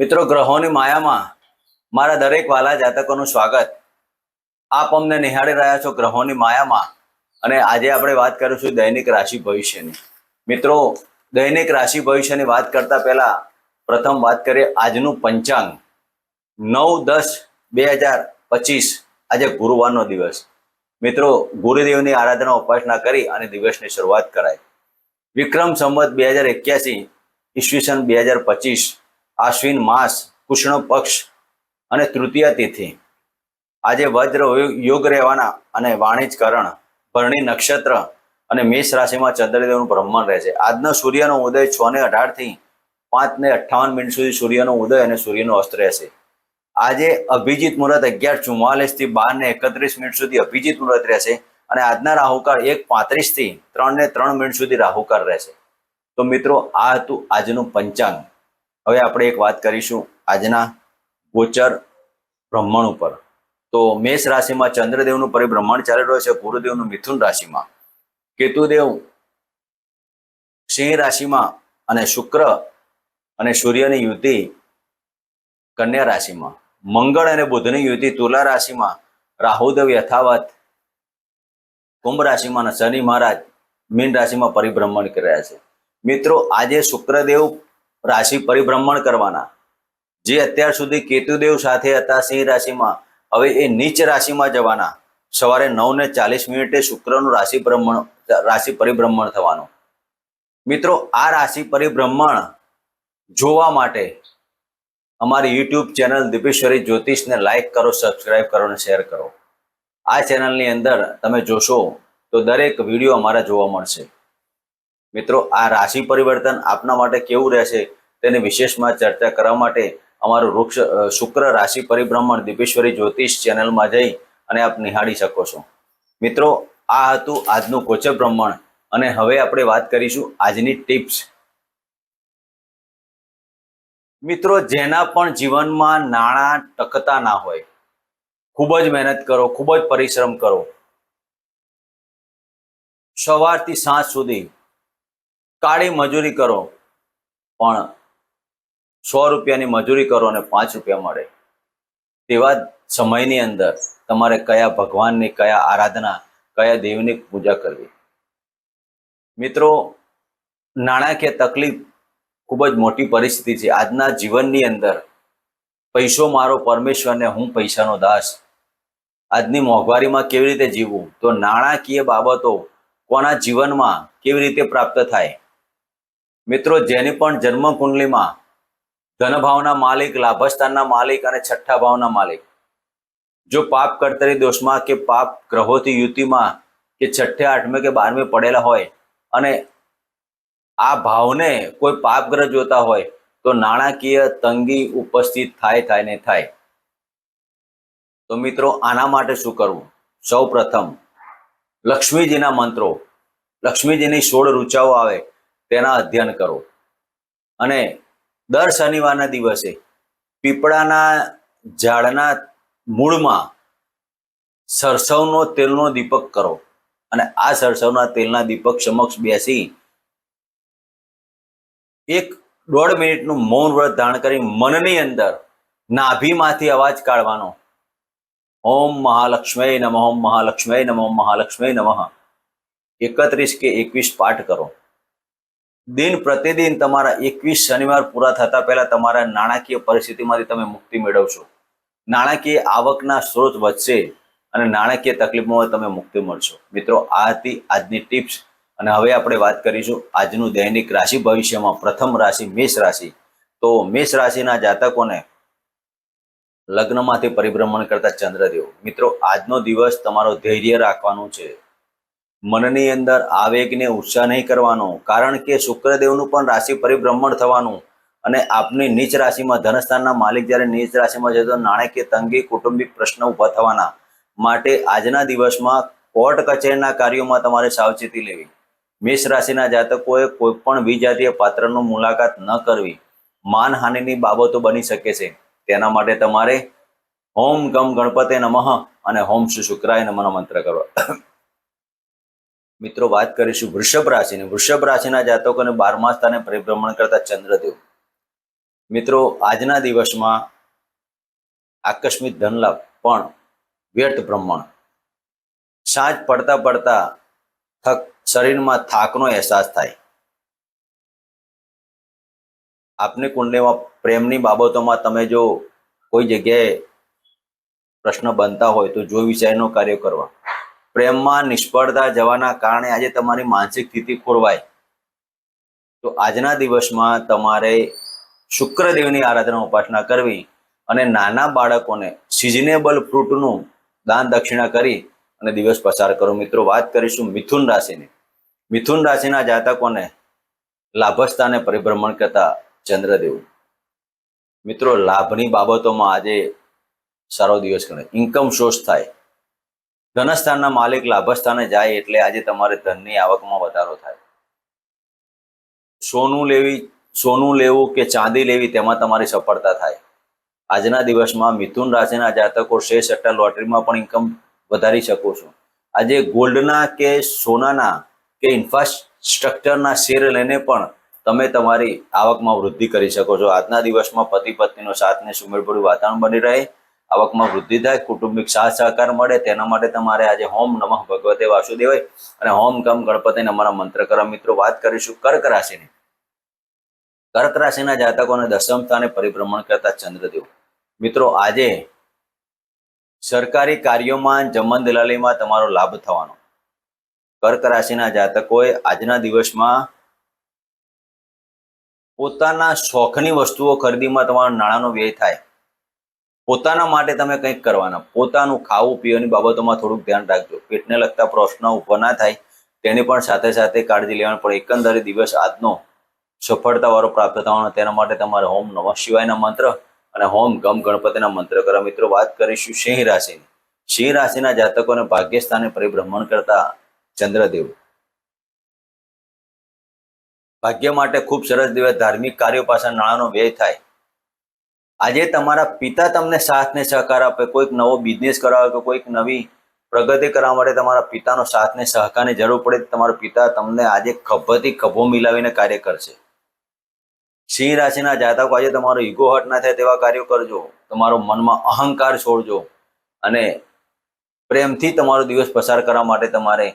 મિત્રો, ગ્રહોની માયામાં મારા દરેક વાલા જાતકોનું સ્વાગત. આપ અમને નિહાળી રહ્યા છો ગ્રહોની માયામાં અને આજે આપણે વાત કરીશું દૈનિક રાશિ ભવિષ્યની. મિત્રો, દૈનિક રાશિ ભવિષ્યની વાત કરતા પહેલા પ્રથમ વાત કરીએ આજનું પંચાંગ. નવ દસ બે હજાર પચીસ, આજે ગુરુવારનો દિવસ. મિત્રો, ગુરુદેવની આરાધના ઉપાસના કરી અને દિવસની શરૂઆત કરાય વિક્રમ સંવત બે હજાર એક્યાસી, ઈસવીસન બે હજાર પચીસ આશ્વિન માસ, કૃષ્ણ પક્ષ અને તૃતીય તિથિ. આજે વજ્ર યોગ રહેવાના અને વાણિજકરણ ભરણી નક્ષત્ર અને મેષ રાશિમાં ચંદ્રદેવનું બ્રહ્માંડ રહેશે આજનો સૂર્યનો ઉદય છ ને અઢારથી પાંચ ને અઠ્ઠાવન મિનિટ સુધી સૂર્યનો ઉદય અને સૂર્યનો અસ્ત રહેશે. આજે અભિજીત મુહૂર્ત અગિયાર ચુમ્માલીસથી બાર ને એકત્રીસ મિનિટ સુધી અભિજીત મુહૂર્ત રહેશે અને આજના રાહુકાળ એક પાંત્રીસથી ત્રણ ને ત્રણ મિનિટ સુધી રાહુકાળ રહેશે. તો મિત્રો, આ હતું આજનું પંચાંગ. હવે આપણે એક વાત કરીશું આજના ગોચર બ્રહ્મણ ઉપર. તો મેષ રાશિમાં ચંદ્રદેવનું પરિભ્રમણ ચાલી રહ્યું છે, ગુરુદેવનું મિથુન રાશિમાં. કેતુદેવ સિંહ રાશિમાં અને શુક્ર અને સૂર્યની યુતિ કન્યા રાશિમાં. મંગળ અને બુધની યુતિ તુલા રાશિમાં. રાહુદેવ યથાવત. કુંભ રાશિમાં અને શનિ મહારાજ મીન રાશિમાં પરિભ્રમણ કરી રહ્યા છે. મિત્રો, આજે શુક્રદેવ રાશિ પરિભ્રમણ કરવાના. જે અત્યાર સુધી કેતુદેવ સાથે હતા સિંહ રાશિમાં, હવે એ નીચ રાશિમાં જવાના. સવારે નવ ને ચાલીસ મિનિટે શુક્રનું રાશિ ભ્રમણ, રાશિ પરિભ્રમણ થવાનું. મિત્રો, આ રાશિ પરિભ્રમણ જોવા માટે અમારી યુટ્યુબ ચેનલ દીપેશ્વરી જ્યોતિષને લાઇક કરો સબસ્ક્રાઇબ કરો અને શેર કરો. આ ચેનલની અંદર તમે જોશો તો દરેક વીડિયો અમારા જોવા મળશે. મિત્રો, આ રાશિ પરિવર્તન આપના માટે કેવું રહેશે તેની વિશેષમાં ચર્ચા કરવા માટે અમારું વૃક્ષ શુક્ર રાશિ પરિભ્રમણ દીપેશ્વરી જ્યોતિષ ચેનલમાં જઈ અને આપ નિહાળી શકો છો. મિત્રો, આ હતું આજનું ગોચર બ્રહ્મણ અને હવે આપણે વાત કરીશું આજની ટિપ્સ. મિત્રો, જેના પણ જીવનમાં નાણાં ટકતા ના હોય, ખૂબ જ મહેનત કરો, ખૂબ જ પરિશ્રમ કરો. સવારથી સાંજ સુધી કાળી મજૂરી કરો, પણ સો રૂપિયાની મજૂરી કરો અને પાંચ રૂપિયા મળે. તેવા સમયની અંદર તમારે કયા ભગવાનની, કયા આરાધના, કયા દેવની પૂજા કરવી. મિત્રો, નાણાકીય તકલીફ ખૂબ જ મોટી પરિસ્થિતિ છે. આજના જીવનની અંદર પૈસો મારો પરમેશ્વરને હું પૈસાનો દાસ. આજની મોંઘવારીમાં કેવી રીતે જીવવું? તો નાણાકીય બાબતો કોના જીવનમાં કેવી રીતે પ્રાપ્ત થાય? મિત્રો, જેની પણ જન્મ કુંડલીમાં ધનભાવના માલિક, લાભસ્થાનના માલિક અને છઠ્ઠા ભાવના માલિક, જો પાપ કર્તરી દોષમાં કે પાપ ગ્રહોથી યુતિમાં કે છઠ્ઠે આઠમે કે બારમે પડેલા હોય અને આ ભાવને કોઈ પાપ ગ્રહ જોતા હોય, તો નાણાકીય તંગી ઉપસ્થિત થાય થાય ને થાય. તો મિત્રો, આના માટે શું કરવું? સૌ પ્રથમ લક્ષ્મીજીના મંત્રો. લક્ષ્મીજીની સોળ રૂચાઓ આવે. તેના અધ્યયન કરો. અને દર શનિવારના દિવસે પીપળાના ઝાડના મૂળમાં સરસવનો તેલનો દીપક કરો. અને આ સરસવના તેલના દીપક સમક્ષ બેસી એક દોઢ મિનિટનું મૌન વ્રત ધારણ કરી મનની અંદર નાભીમાંથી અવાજ કાઢવાનો. ઓમ મહાલક્ષ્મી નમઃ, ઓમ મહાલક્ષ્મી નમઃ મહાલક્ષ્મી નમઃ. એકત્રીસ કે એકવીસ પાઠ કરો. દિન પ્રતિદિન તમારા એકવીસ શનિવાર પૂરા થતા પહેલા તમારા નાણાકીય પરિસ્થિતિમાંથી તમે મુક્તિ મેળવશો. નાણાકીય આવકના સ્ત્રોત વધશે અને નાણાકીય તકલીફમાં તમે મુક્તિ મળશો. મિત્રો, આ હતી આજની ટિપ્સ. અને હવે આપણે વાત કરીશું આજનું દૈનિક રાશિ ભવિષ્યમાં. પ્રથમ રાશિ મેષ રાશિ. તો મેષ રાશિના જાતકોને લગ્નમાંથી પરિભ્રમણ કરતા ચંદ્રદેવ. મિત્રો, આજનો દિવસ તમારો ધૈર્ય રાખવાનું છે. મનની અંદર આવેગને ઉત્સાહ નહીં કરવાનો, કારણ કે શુક્રદેવનું પણ રાશિ પરિભ્રમણ થવાનું અને આપની નીચ રાશિમાં ધનસ્થાનના માલિક જ્યારે નીચ રાશિમાં જતો નાણાકીય તંગી, કુટુંબિક પ્રશ્ન ઊભા થવાના. માટે આજના દિવસમાં કોર્ટ કચેરીના કાર્યોમાં તમારે સાવચેતી લેવી. મેષ રાશિના જાતકોએ કોઈ પણ વિજાતીય પાત્રનો મુલાકાત ન કરવી. માનહાનિની બાબતો બની શકે છે. તેના માટે તમારે હોમ ગમ ગણપતે નમઃ અને હોમ શ્રી શુક્રાય નમઃ મંત્ર કરો. મિત્રો, વાત કરીશું વૃષભ રાશિની. વૃષભ રાશિના જાતકોને બારમા સ્થાને પરિભ્રમણ કરતા ચંદ્રદેવ. મિત્રો, આજના દિવસમાં આકસ્મિક ધનલાભ, પણ વ્યર્થ ભ્રમણ. સાંજ પડતા પડતા થક, શરીરમાં થાકનો અહેસાસ થાય. આપની કુંડલીમાં પ્રેમની બાબતોમાં તમે જો કોઈ જગ્યાએ પ્રશ્ન બનતા હોય તો જો વિષયનો કાર્ય કરવા. પ્રેમમાં નિષ્ફળતા જવાના કારણે આજે તમારી માનસિક સ્થિતિ ખોરવાય. તો આજના દિવસમાં તમારે શુક્રદેવની આરાધના ઉપાસના કરવી અને નાના બાળકોને સિઝનેબલ ફ્રૂટનું દાન દક્ષિણા કરી અને દિવસ પસાર કરો. મિત્રો, વાત કરીશું મિથુન રાશિની. મિથુન રાશિના જાતકોને લાભસ્થાને પરિભ્રમણ કરતા ચંદ્રદેવ. મિત્રો, લાભની બાબતોમાં આજે સારો દિવસ ગણાય. ઇન્કમ સોર્સ થાય. ધનસ્થાનના માલિક લાભસ્થાને જાય એટલે આજે તમારે ધનની આવકમાં વધારો થાય. સોનું લેવી, સોનું લેવું કે ચાંદી લેવી તેમાં તમારી સફળતા થાય. આજના દિવસમાં મિથુન રાશિના જાતકો શેર સટ્ટા લોટરીમાં પણ ઇન્કમ વધારી શકો છો. આજે ગોલ્ડના કે સોનાના કે ઇન્ફ્રાસ્ટ્રક્ચરના શેર લઈને પણ તમે તમારી આવકમાં વૃદ્ધિ કરી શકો છો. આજના દિવસમાં પતિ પત્નીનો સાથને સુમેળભર્યું વાતાવરણ બની રહે. આવકમાં વૃદ્ધિ થાય, કુટુંબિક સાથ સહકાર મળે, તેના માટે તમારે આજે હોમ નમઃ ભગવતે વાસુદેવાય અને હોમ કમ ગણપતિ અમારા મંત્ર કરવા મિત્રો વાત કરીશું કર્ક રાશિની. કર્ક રાશિના જાતકોને દસમ સ્થાને પરિભ્રમણ કરતા ચંદ્રદેવ. મિત્રો, આજે સરકારી કાર્યોમાં જમન દલાલીમાં તમારો લાભ થવાનો. કર્ક રાશિના જાતકોએ આજના દિવસમાં પોતાના શોખની વસ્તુઓ ખરીદીમાં તમારા નાણાંનો વ્યય થાય. પોતાના માટે તમે કંઈક કરવાના. પોતાનું ખાવું પીવાની બાબતોમાં થોડુંક ધ્યાન રાખજો. પેટને લગતા પ્રશ્નો ઊભા ના થાય. તેની પણ સાથે સાથે કાળજી લેવાની પણ એકંદરે દિવસ આજનો સફળતાવાળો પ્રાપ્ત થવાનો તેના માટે તમારે હોમ નમઃ શિવાયના મંત્ર અને હોમ ગમ ગણપતિના મંત્ર કરવા મિત્રો, વાત કરીશું સિંહ રાશિની. સિંહ રાશિના જાતકોને ભાગ્યસ્થાને પરિભ્રમણ કરતા ચંદ્રદેવ. ભાગ્ય માટે ખૂબ સરસ દિવસ ધાર્મિક કાર્યો પાછળ નાણાંનો વ્યય થાય. આજે તમારા પિતા તમને સાથ ને સહકાર આપે, કોઈક નવો બિઝનેસ કરાવે કે કોઈક નવી પ્રગતિ કરવા માટે તમારા પિતાનો સાથ ને સહકારની જરૂર પડે, તમારા પિતા તમને આજે ખભેથી ખભો મિલાવીને કાર્ય કરશે. સિંહ રાશિના જાતકો આજે તમારો ઈગો હટ ના થાય તેવા કાર્યો કરજો, તમારો મનમાં અહંકાર છોડજો અને પ્રેમથી તમારો દિવસ પસાર કરવા માટે તમારે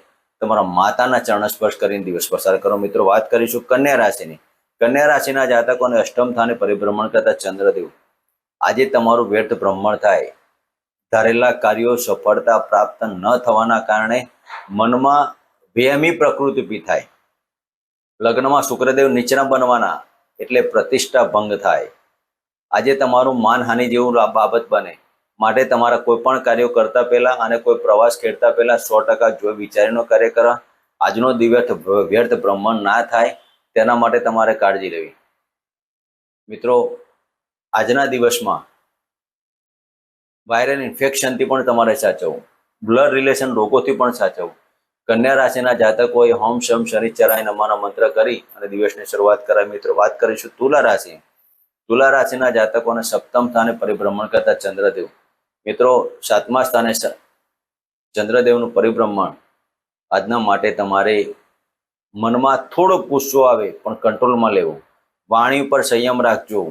તમારા માતાના ચરણ સ્પર્શ કરીને દિવસ પસાર કરો. મિત્રો, વાત કરીશું કન્યા રાશિની. કન્યા રાશિના જાતકોને અષ્ટમ સ્થાને પરિભ્રમણ કરતા ચંદ્રદેવ. આજે તમારું વ્યર્થ ભ્રમણ થાય. ધારેલા કાર્યો સફળતા પ્રાપ્ત ન થવાના કારણે મનમાં વેમી પ્રકૃતિ ઊભી થાય. લગ્નમાં શુક્રદેવ નીચના બનવાના એટલે પ્રતિષ્ઠા ભંગ થાય. આજે તમારું માનહાનિ જેવું બાબત બને. માટે તમારા કોઈ પણ કાર્યો કરતા પહેલા અને કોઈ પ્રવાસ ખેડતા પહેલા સો ટકા જોઈ વિચારીનો કાર્ય કરવા આજનો દિવસ વ્યર્થ ભ્રમણ ના થાય. તેના માટે તમારે કાળજી લેવી. મિત્રો આજના દિવસમાં વાયરલ ઇન્ફેક્શનથી પણ તમારે સાચવવું. બ્લડ રિલેશન રોગોથી પણ સાચવવું. કન્યા રાશિના જાતકોએ હોમ શમ શનિચરાય નમાના મંત્ર કરી અને દિવસની શરૂઆત કરાય મિત્રો, વાત કરીશું તુલા રાશિ. તુલા રાશિના જાતકોને સપ્તમ સ્થાને પરિભ્રમણ કરતા ચંદ્રદેવ. મિત્રો, સાતમા સ્થાને ચંદ્રદેવનું પરિભ્રમણ આજના માટે તમારે મનમાં થોડો ગુસ્સો આવે પણ કંટ્રોલમાં લેવો. વાણી ઉપર સંયમ રાખજો.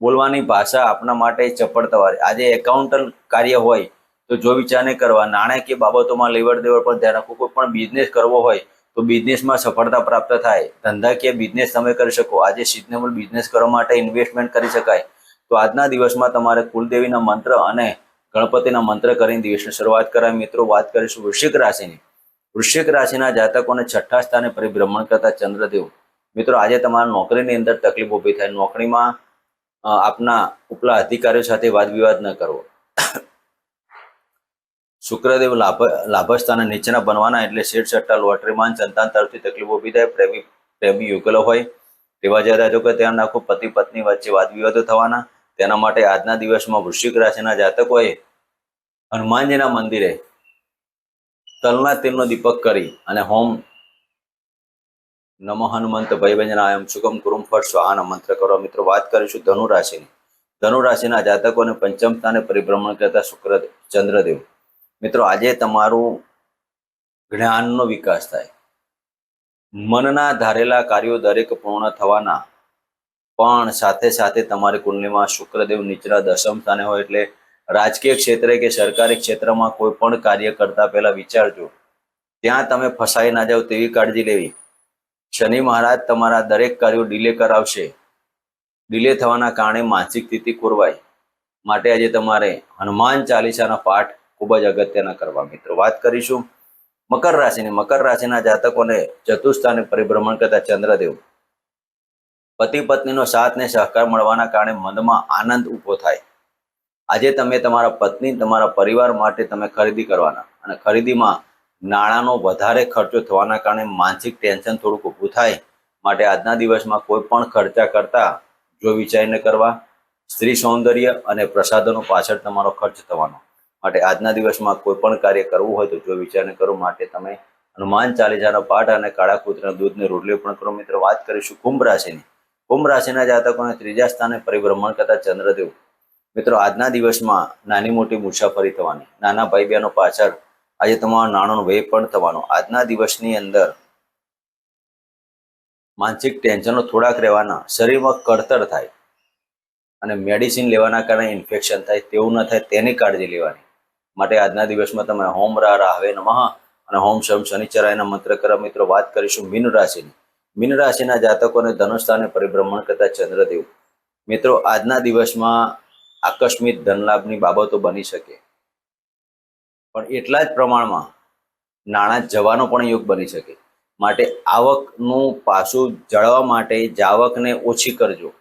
બોલવાની ભાષા આપણા માટે ચપળતાવાળી. આજે એકાઉન્ટન્ટ કાર્ય હોય તો જો વિચાર નહીં કરવા, નાણાકીય બાબતોમાં લેવડ દેવડ પર ધ્યાન રાખવું કોઈ પણ બિઝનેસ કરવો હોય તો બિઝનેસમાં સફળતા પ્રાપ્ત થાય. ધંધાકીય બિઝનેસ તમે કરી શકો. આજે સિઝનેબલ બિઝનેસ કરવા માટે ઇન્વેસ્ટમેન્ટ કરી શકાય. તો આજના દિવસમાં તમારે કુલદેવીના મંત્ર અને ગણપતિના મંત્ર કરીને દિવસની શરૂઆત કરાય. મિત્રો, વાત કરીશું વૃશ્ચિક રાશિની. વૃશ્ચિક રાશિના જાતકોને છઠ્ઠા સ્થાને પરિભ્રમણ કરતા ચંદ્રદેવ. મિત્રો, આજે તમારા નોકરીની અંદર તકલીફ ઊભી થાય. નોકરીમાં આપના ઉપલા અધિકારીઓ સાથે વાદવિવાદ ન કરવો. શુક્રદેવ લાભ, લાભસ્થાને નીચેના બનવાના એટલે શેઠ સટ્ટા લોટરીમાન સંતાન તરફથી તકલીફો ઊભી થાય, પ્રેમી પ્રેમી યુગલો હોય. તેવા જ્યાદા જો કે ત્યાં નાખો પતિ, પત્ની વચ્ચે વાદવિવાદો થવાના. તેના માટે આજના દિવસમાં વૃશ્ચિક રાશિના જાતકોએ હનુમાનજીના મંદિરે તલના તેલનો દીપક કરી અને હોમ નમઃ હનુમંત ભયભંજનાયમ સુગમ કુરુમ ફટ સ્વાહાના મંત્ર કરો. મિત્રો, વાત કરીશું ધનુ રાશિની ધનુ રાશિના પંચમ સ્થાને પરિભ્રમણ કરતા શુક્ર ચંદ્રદેવ. મિત્રો, આજે તમારું જ્ઞાનનો વિકાસ થાય. મનના ધારેલા કાર્યો દરેક પૂર્ણ થવાના, પણ સાથે સાથે તમારી કુંડલીમાં શુક્રદેવ નીચલા દશમ સ્થાને હોય એટલે રાજકીય ક્ષેત્રે કે સરકારી ક્ષેત્રમાં કોઈ પણ કાર્ય કરતા પહેલા વિચારજો. ત્યાં તમે ફસાઈ ના જાઓ તેવી કાળજી લેવી. શનિ મહારાજ તમારા દરેક કાર્યો ડિલે કરાવશે. ડિલે થવાના કારણે માનસિક સ્થિતિ કોરવાય માટે આજે તમારે હનુમાન ચાલીસાના પાઠ ખૂબ જ અગત્યના કરવા. મિત્રો, વાત કરીશું મકર રાશિની. મકર રાશિના જાતકોને ચતુસ્થાને પરિભ્રમણ કરતા ચંદ્રદેવ. પતિ પત્નીનો સાથ ને સહકાર મળવાના કારણે મનમાં આનંદ ઊભો થાય. આજે તમે તમારા પત્ની, તમારા પરિવાર માટે તમે ખરીદી કરવાના. અને ખરીદીમાં નાણાંનો વધારે ખર્ચો થવાના કારણે માનસિક ટેન્શન થોડુંક ઊભું થાય. માટે આજના દિવસમાં કોઈ પણ ખર્ચા કરતા જો વિચારીને કરવા, સ્ત્રી સૌંદર્ય અને પ્રસાદનો પાછળ તમારો ખર્ચ થવાનો. માટે આજના દિવસમાં કોઈ પણ કાર્ય કરવું હોય તો જો વિચારને કરો. માટે તમે હનુમાન ચાલીસાનો પાઠ અને કાળા કૂતરના દૂધની રોટલી પણ કરો. મિત્રો, વાત કરીશું કુંભ રાશિની. કુંભ રાશિના જાતકોને ત્રીજા સ્થાને પરિભ્રમણ કરતા ચંદ્રદેવ. મિત્રો, આજના દિવસમાં નાની મોટી મુસાફરી થવાની. નાના ભાઈ બહેનો પાછળ આજે તમારો નાણાંનો વ્યય પણ થવાનો. આજના દિવસની અંદર માનસિક ટેન્શનો થોડાક રહેવાના, શરીરમાં કળતર થાય અને મેડિસિન લેવાના કારણે ઇન્ફેક્શન થાય, તેવું ન થાય, તેની કાળજી લેવાની. માટે આજના દિવસમાં તમે હોમ રા, રાહવે નમઃ અને હોમ શમ શનિચરાયના મંત્ર કરવા મિત્રો, વાત કરીશું મીન રાશિની. મીન રાશિના જાતકોને ધનુષ્ઠાને પરિભ્રમણ કરતા ચંદ્રદેવ. મિત્રો, આજના દિવસમાં આકસ્મિક ધનલાભની બાબતો બની શકે. પણ એટલા જ પ્રમાણમાં નાણાં જવાનો પણ યોગ બની શકે. માટે આવકનું પાસું જળવા માટે જાવકને ઓછી કરજો.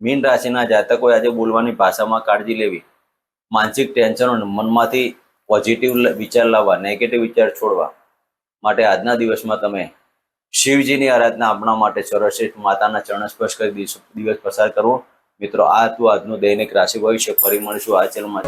મીન રાશિના જાતકોએ આજે બોલવાની ભાષામાં કાળજી લેવી. માનસિક ટેન્શનો મનમાંથી પોઝિટિવ વિચાર લાવવા, નેગેટિવ વિચાર છોડવા. માટે આજના દિવસમાં તમે શિવજીની આરાધના આપણા માટે સર્વશ્રેષ્ઠ માતાના ચરણ સ્પર્શ કરી દિવસ પસાર કરવો. મિત્રો, આ હતું આજનું દૈનિક રાશિ ભવિષ્ય. ફરી મળીશું આ ચેનલમાં